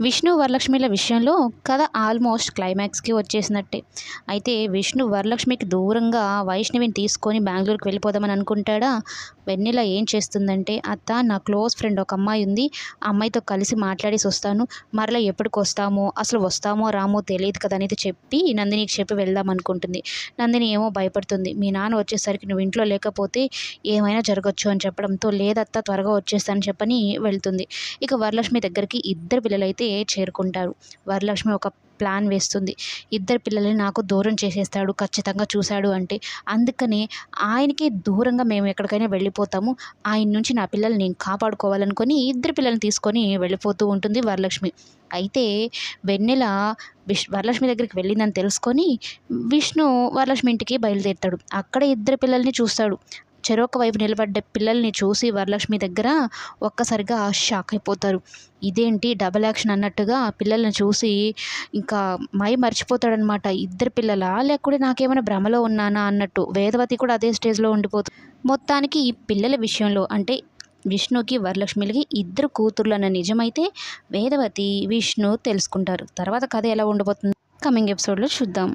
విష్ణు వరలక్ష్మిల విషయంలో కథ ఆల్మోస్ట్ క్లైమాక్స్కి వచ్చేసినట్టే. అయితే విష్ణు వరలక్ష్మికి దూరంగా వైష్ణవిని తీసుకొని బెంగళూరుకి వెళ్ళిపోదామని అనుకుంటాడా? వెన్నెల ఏం చేస్తుందంటే అత్త నా క్లోజ్ ఫ్రెండ్ ఒక అమ్మాయి ఉంది. ఆ అమ్మాయితో కలిసి మాట్లాడేసి వస్తాను. మరలా ఎప్పటికి వస్తామో అసలు వస్తామో రామో తెలియదు కదా అనేది చెప్పి నందినికి చెప్పి వెళ్దాం అనుకుంటుంది. నందిని ఏమో భయపడుతుంది. మీ నాన్న వచ్చేసరికి నువ్వు ఇంట్లో లేకపోతే ఏమైనా జరగచ్చు అని చెప్పడంతో లేదత్త త్వరగా వచ్చేస్తానని చెప్పని వెళ్తుంది. ఇక వరలక్ష్మి దగ్గరికి ఇద్దరు పిల్లలైతే చేరుకుంటారు. వరలక్ష్మి ఒక ప్లాన్ వేస్తుంది. ఇద్దరు పిల్లల్ని నాకు దూరం చేసేస్తాడు ఖచ్చితంగా చూశాడు అంటే. అందుకనే ఆయనకి దూరంగా మేము ఎక్కడికైనా వెళ్ళిపోతాము. ఆయన నుంచి నా పిల్లల్ని నేను కాపాడుకోవాలనుకొని ఇద్దరు పిల్లల్ని తీసుకొని వెళ్ళిపోతూ ఉంటుంది వరలక్ష్మి. అయితే వెన్నెల విష్ వరలక్ష్మి దగ్గరికి వెళ్ళిందని తెలుసుకొని విష్ణు వరలక్ష్మి ఇంటికి బయలుదేరుతాడు. అక్కడ ఇద్దరు పిల్లల్ని చూస్తాడు. చెరొక వైపు నిలబడ్డ పిల్లల్ని చూసి వరలక్ష్మి దగ్గర ఒక్కసారిగా షాక్ అయిపోతారు. ఇదేంటి? డబల్ యాక్షన్ అన్నట్టుగా పిల్లల్ని చూసి ఇంకా మై మర్చిపోతాడనమాట ఇద్దరు పిల్లలా? లేకపోతే నాకేమైనా భ్రమలో ఉన్నానా అన్నట్టు వేదవతి కూడా అదే స్టేజ్లో ఉండిపోతుంది మొత్తానికి ఈ పిల్లల విషయంలో అంటే విష్ణుకి వరలక్ష్మిలకి ఇద్దరు కూతుర్లు అన్న నిజమైతే వేదవతి విష్ణు తెలుసుకుంటారు. తర్వాత కథ ఎలా ఉండబోతుంది కమింగ్ ఎపిసోడ్లో చూద్దాం.